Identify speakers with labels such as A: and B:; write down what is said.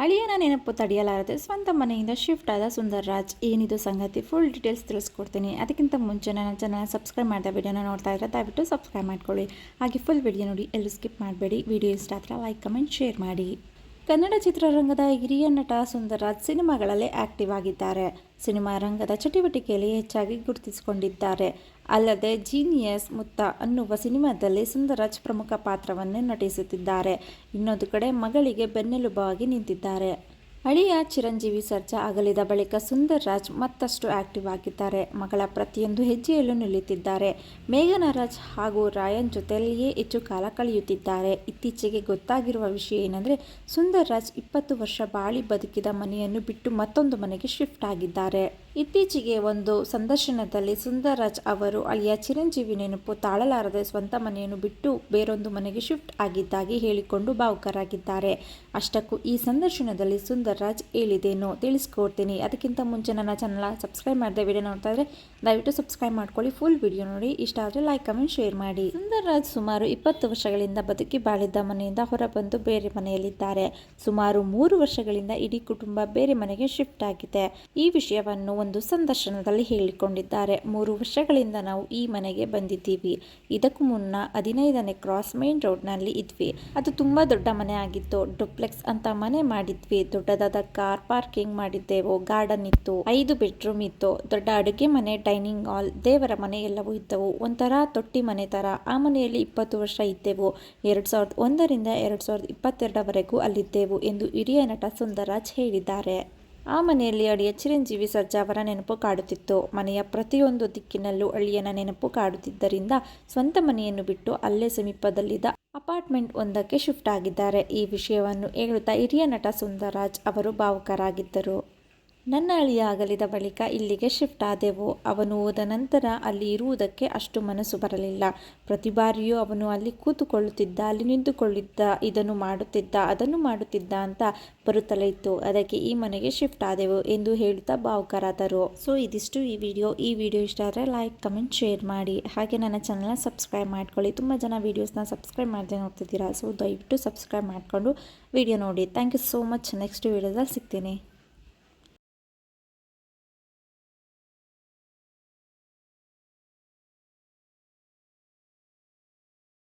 A: ಹಳಿಯನ ನೆನಪು ತಡೆಯಲಾರದೆ ಸ್ವಂತ ಮನೆಯಿಂದ ಶಿಫ್ಟ್ ಆದ ಸುಂದರ್ ರಾಜ್ ಏನಿದು ಸಂಗತಿ? ಫುಲ್ ಡೀಟೇಲ್ಸ್ ತಿಳಿಸ್ಕೊಡ್ತೀನಿ. ಅದಕ್ಕಿಂತ ಮುಂಚೆ ನನ್ನ ಚಾನಲ್ ಸಬ್ಸ್ಕ್ರೈಬ್ ಮಾಡಿದ ವಿಡಿಯೋನ ನೋಡ್ತಾ ಇದ್ರೆ ದಯವಿಟ್ಟು ಸಬ್ಸ್ಕ್ರೈಬ್ ಮಾಡ್ಕೊಳ್ಳಿ. ಹಾಗೆ ಫುಲ್ ವಿಡಿಯೋ ನೋಡಿ, ಎಲ್ಲೂ ಸ್ಕಿಪ್ ಮಾಡಬೇಡಿ. ವಿಡಿಯೋ ಇಷ್ಟ ಆದರೆ ಲೈಕ್ ಕಮೆಂಟ್ ಶೇರ್ ಮಾಡಿ. ಕನ್ನಡ ಚಿತ್ರರಂಗದ ಹಿರಿಯ ನಟ ಸುಂದರ್ರಾಜ್ ಸಿನಿಮಾಗಳಲ್ಲಿ ಆಕ್ಟಿವ್ ಆಗಿದ್ದಾರೆ. ಸಿನಿಮಾ ರಂಗದ ಚಟುವಟಿಕೆಯಲ್ಲಿ ಹೆಚ್ಚಾಗಿ ಗುರುತಿಸಿಕೊಂಡಿದ್ದಾರೆ. ಅಲ್ಲದೆ ಜೀನಿಯಸ್ ಮುತ್ತ ಅನ್ನುವ ಸಿನಿಮಾದಲ್ಲಿ ಸುಂದರ್ರಾಜ್ ಪ್ರಮುಖ ಪಾತ್ರವನ್ನು ನಟಿಸುತ್ತಿದ್ದಾರೆ. ಇನ್ನೊಂದು ಕಡೆ ಮಗಳಿಗೆ ಬೆನ್ನೆಲುಬಾಗಿ ನಿಂತಿದ್ದಾರೆ. ಅಳಿಯ ಚಿರಂಜೀವಿ ಸರ್ಜಾ ಅಗಲಿದ ಬಳಿಕ ಸುಂದರ್ ರಾಜ್ ಮತ್ತಷ್ಟು ಆಕ್ಟಿವ್ ಆಗಿದ್ದಾರೆ. ಮಗಳ ಪ್ರತಿಯೊಂದು ಹೆಜ್ಜೆಯಲ್ಲೂ ನಿಲ್ಲುತ್ತಿದ್ದಾರೆ. ಮೇಘನ ರಾಜ್ ಹಾಗೂ ರಾಯನ್ ಜೊತೆಯಲ್ಲಿಯೇ ಹೆಚ್ಚು ಕಾಲ ಕಳೆಯುತ್ತಿದ್ದಾರೆ. ಇತ್ತೀಚೆಗೆ ಗೊತ್ತಾಗಿರುವ ವಿಷಯ ಏನಂದರೆ, ಸುಂದರ್ ರಾಜ್ ಇಪ್ಪತ್ತು ವರ್ಷ ಬಾಳಿ ಬದುಕಿದ ಮನೆಯನ್ನು ಬಿಟ್ಟು ಮತ್ತೊಂದು ಮನೆಗೆ ಶಿಫ್ಟ್ ಆಗಿದ್ದಾರೆ. ಇತ್ತೀಚೆಗೆ ಒಂದು ಸಂದರ್ಶನದಲ್ಲಿ ಸುಂದರ್ ರಾಜ್ ಅವರು ಅಳಿಯ ಚಿರಂಜೀವಿ ನೆನಪು ತಾಳಲಾರದೆ ಸ್ವಂತ ಮನೆಯನ್ನು ಬಿಟ್ಟು ಬೇರೊಂದು ಮನೆಗೆ ಶಿಫ್ಟ್ ಆಗಿದ್ದಾಗಿ ಹೇಳಿಕೊಂಡು ಭಾವುಕರಾಗಿದ್ದಾರೆ. ಅಷ್ಟಕ್ಕೂ ಈ ಸಂದರ್ಶನದಲ್ಲಿ ಸುಂದರ್ರಾಜ್ ಹೇಳಿದೇನು ತಿಳಿಸ್ಕೊಡ್ತೀನಿ. ಅದಕ್ಕಿಂತ ಮುಂಚೆ ನನ್ನ ಚಾನಲ್ ಸಬ್ಸ್ಕ್ರೈಬ್ ಮಾಡಿದೆ ವಿಡಿಯೋ ನೋಡ್ತಾ ಇದ್ರೆ ದಯವಿಟ್ಟು ಸಬ್ಸ್ಕ್ರೈಬ್ ಮಾಡ್ಕೊಳ್ಳಿ. ಫುಲ್ ವಿಡಿಯೋ ನೋಡಿ. ಇಷ್ಟ ಆದರೆ ಲೈಕ್ ಕಮೆಂಟ್ ಶೇರ್ ಮಾಡಿ. ಸುಂದರ್ರಾಜ್ ಸುಮಾರು ಇಪ್ಪತ್ತು ವರ್ಷಗಳಿಂದ ಬದುಕಿ ಬಾಳಿದ್ದ ಮನೆಯಿಂದ ಹೊರಬಂದು ಬೇರೆ ಮನೆಯಲ್ಲಿದ್ದಾರೆ. ಸುಮಾರು ಮೂರು ವರ್ಷಗಳಿಂದ ಇಡೀ ಕುಟುಂಬ ಬೇರೆ ಮನೆಗೆ ಶಿಫ್ಟ್ ಆಗಿದೆ. ಈ ವಿಷಯವನ್ನು ಒಂದು ಸಂದರ್ಶನದಲ್ಲಿ ಹೇಳಿಕೊಂಡಿದ್ದಾರೆ. ಮೂರು ವರ್ಷಗಳಿಂದ ನಾವು ಈ ಮನೆಗೆ ಬಂದಿದ್ದೀವಿ. ಇದಕ್ಕೂ ಮುನ್ನ ಹದಿನೈದನೇ ಕ್ರಾಸ್ ಮೇನ್ ರೋಡ್ನಲ್ಲಿ ಇದ್ವಿ. ಅದು ತುಂಬಾ ದೊಡ್ಡ ಮನೆ ಆಗಿತ್ತು. ಡುಪ್ಲೆಕ್ಸ್ ಅಂತ ಮನೆ ಮಾಡಿದ್ವಿ. ದೊಡ್ಡದಾದ ಕಾರ್ ಪಾರ್ಕಿಂಗ್ ಮಾಡಿದ್ದೆವು. ಗಾರ್ಡನ್ ಇತ್ತು. ಐದು ಬೆಡ್ರೂಮ್ ಇತ್ತು. ದೊಡ್ಡ ಅಡುಗೆ ಮನೆ, ಡೈನಿಂಗ್ ಹಾಲ್, ದೇವರ ಮನೆ ಎಲ್ಲವೂ ಇದ್ದವು. ಒಂಥರ ತೊಟ್ಟಿ ಮನೆ ತರ. ಆ ಮನೆಯಲ್ಲಿ ಇಪ್ಪತ್ತು ವರ್ಷ ಇದ್ದೆವು. ಎರಡ್ ಸಾವಿರದ ಒಂದರಿಂದ ಎರಡ್ ಸಾವಿರದ ಇಪ್ಪತ್ತೆರಡರವರೆಗೂ ಅಲ್ಲಿದ್ದೆವು ಎಂದು ಹಿರಿಯ ನಟ ಸುಂದರಾಜ್ ಹೇಳಿದ್ದಾರೆ. ಆ ಮನೆಯಲ್ಲಿ ಅಳಿಯ ಚಿರಂಜೀವಿ ಸರ್ಜಾ ಅವರ ನೆನಪು ಕಾಡುತ್ತಿತ್ತು. ಮನೆಯ ಪ್ರತಿಯೊಂದು ದಿಕ್ಕಿನಲ್ಲೂ ಅಳಿಯನ ನೆನಪು ಕಾಡುತ್ತಿದ್ದರಿಂದ ಸ್ವಂತ ಮನೆಯನ್ನು ಬಿಟ್ಟು ಅಲ್ಲೇ ಸಮೀಪದಲ್ಲಿದ್ದ ಅಪಾರ್ಟ್ಮೆಂಟ್ ಒಂದಕ್ಕೆ ಶಿಫ್ಟ್ ಆಗಿದ್ದಾರೆ. ಈ ವಿಷಯವನ್ನು ಹೇಳುತ್ತಾ ಹಿರಿಯ ನಟ ಸುಂದರಾಜ್ ಅವರು ಭಾವುಕರಾಗಿದ್ದರು. ನನ್ನ ಅಳಿಯಾಗಲಿದ ಬಳಿಕ ಇಲ್ಲಿಗೆ ಶಿಫ್ಟ್ ಆದೆವು. ಅವನು ಹೋದ ನಂತರ ಅಲ್ಲಿ ಇರುವುದಕ್ಕೆ ಅಷ್ಟು ಮನಸ್ಸು ಬರಲಿಲ್ಲ. ಪ್ರತಿ ಬಾರಿಯೂ ಅವನು ಅಲ್ಲಿ ಕೂತುಕೊಳ್ಳುತ್ತಿದ್ದ, ಅಲ್ಲಿ ನಿಂತುಕೊಳ್ಳಿದ್ದ ಇದನ್ನು ಮಾಡುತ್ತಿದ್ದ, ಅದನ್ನು ಮಾಡುತ್ತಿದ್ದ ಅಂತ ಬರುತ್ತಲೇ ಇತ್ತು. ಅದಕ್ಕೆ ಈ ಮನೆಗೆ ಶಿಫ್ಟ್ ಆದೆವು ಎಂದು ಹೇಳುತ್ತಾ ಭಾವುಕರಾದರು. ಸೊ ಇದಿಷ್ಟು ಈ ವಿಡಿಯೋ. ಈ ವಿಡಿಯೋ ಇಷ್ಟ ಆದರೆ ಲೈಕ್ ಕಮೆಂಟ್ ಶೇರ್ ಮಾಡಿ. ಹಾಗೆ ನನ್ನ ಚಾನಲ್ನ ಸಬ್ಸ್ಕ್ರೈಬ್ ಮಾಡ್ಕೊಳ್ಳಿ. ತುಂಬ ಜನ ವೀಡಿಯೋಸ್ನ ಸಬ್ಸ್ಕ್ರೈಬ್ ಮಾಡದೆ ನೋಡ್ತಿದ್ದೀರಾ ಸೊ ದಯವಿಟ್ಟು ಸಬ್ಸ್ಕ್ರೈಬ್ ಮಾಡಿಕೊಂಡು ವಿಡಿಯೋ ನೋಡಿ. Thank you so much next ವಿಡಿಯೋದಲ್ಲಿ ಸಿಗ್ತೀನಿ.